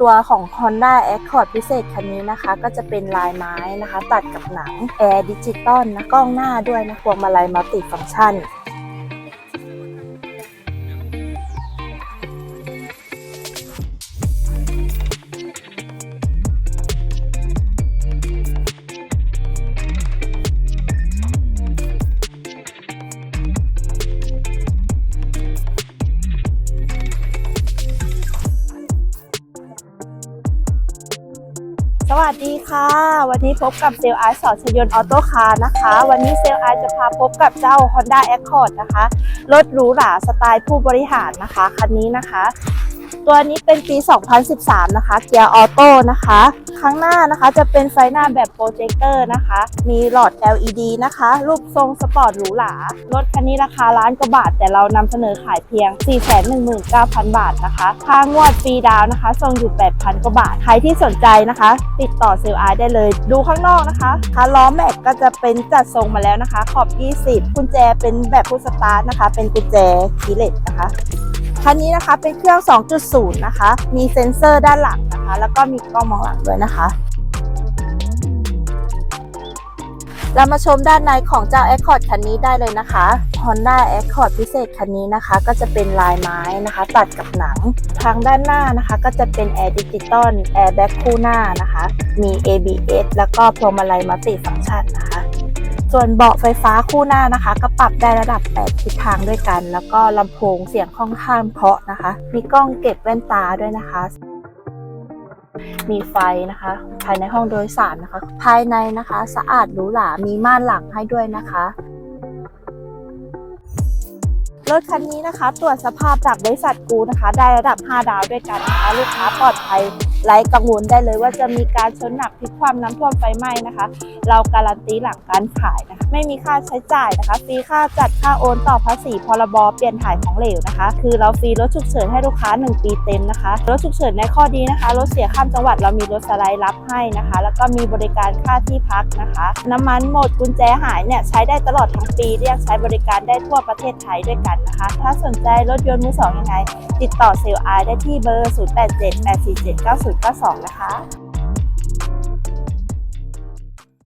ตัวของ Honda Accord พิเศษคันนี้นะคะ ก็จะเป็นลายไม้นะคะ ตัดกับหนังแอร์ดิจิตอลนะกล้องหน้าด้วยนะพวงมาลัยมัลติฟังก์ชัน สวัสดีค่ะ วันนี้พบกับเซลไอซ์สอนชยนออโต้คาร์นะคะ วันนี้เซลไอซ์จะพาพบกับเจ้า Honda Accord นะคะ รถหรูหราสไตล์ผู้บริหารนะคะคันนี้นะคะ ตัวนี้เป็นปี 2013 นะคะ เกียร์ออโต้นะคะ ข้างหน้านะคะ จะเป็นไฟหน้าแบบโปรเจคเตอร์นะคะ มีหลอด LED นะคะ รูปทรงสปอร์ตหรูหรารถคันนี้ราคาล้านกว่าบาท แต่เรานำเสนอขายเพียง 419,000 บาทนะคะค่างวดฟรีดาวนะคะทรงอยู่ 8,000 กว่าบาท ใครที่สนใจนะคะ ติดต่อเซลล์ไอได้เลย ดูข้างนอกนะคะคะล้อแม็กก็จะเป็นจัดทรงมาแล้วนะคะ ขอบ 20 กุญแจเป็นแบบพุชสตาร์ทนะคะ เป็นกุญแจคีเลสนะคะคันนี้นะคะเป็นเครื่อง 2.0 นะคะ มีเซ็นเซอร์ด้านหลัง แล้วก็มีกล้องมองหลังด้วยนะคะ เรามาชมด้านในของเจ้า Accord คันนี้ได้เลยนะคะ Honda Accord พิเศษคันนี้นะคะ ก็จะเป็นลายไม้นะคะ ตัดกับหนัง ทางด้านหน้านะคะ ก็จะเป็น Air Digital Airbag คู่หน้านะคะ มี ABS แล้วก็พวงมาลัยมัลติฟังก์ชันนะคะส่วนเบาะไฟฟ้าคู่หน้านะคะ ก็ปรับได้ระดับ 8 ทิศทางด้วยกัน แล้วก็ลำโพงเสียงค่อนข้างเพาะนะคะ มีกล้องเก็บแว่นตาด้วยนะคะ มีไฟนะคะ ภายในห้องโดยสารนะคะ ภายในนะคะสะอาดหรูหรา มีม่านหลังให้ด้วยนะคะ รถคันนี้นะคะ ตรวจสภาพจากบริษัทกูนะคะ ได้ระดับ 5 ดาวด้วยกันนะคะ ลูกค้าปลอดภัย ไร้กังวลได้เลยว่าจะมีการชนหนักพลิกความน้ำท่วมไฟไหม้นะคะ เราการันตีหลังการขายนะคะ ไม่มีค่าใช้จ่ายนะคะ ฟรีค่าจัดค่าโอนต่อภาษีพรบเปลี่ยนถ่ายของเหลวนะคะ คือเราฟรีรถฉุกเฉินให้ลูกค้า 1 ปีเต็มนะคะรถฉุกเฉินในข้อดีนะคะรถเสียข้ามจังหวัดเรามีรถสไลด์รับให้นะคะ แล้วก็มีบริการค่าที่พักนะคะ น้ำมันหมดกุญแจหายเนี่ยใช้ได้ตลอดทั้งปีเรียกใช้บริการได้ทั่วประเทศไทยด้วยกันนะคะ ถ้าสนใจรถยนต์มือสองยังไง ติดต่อเซลล์ไอได้ที่เบอร์0878479092นะคะ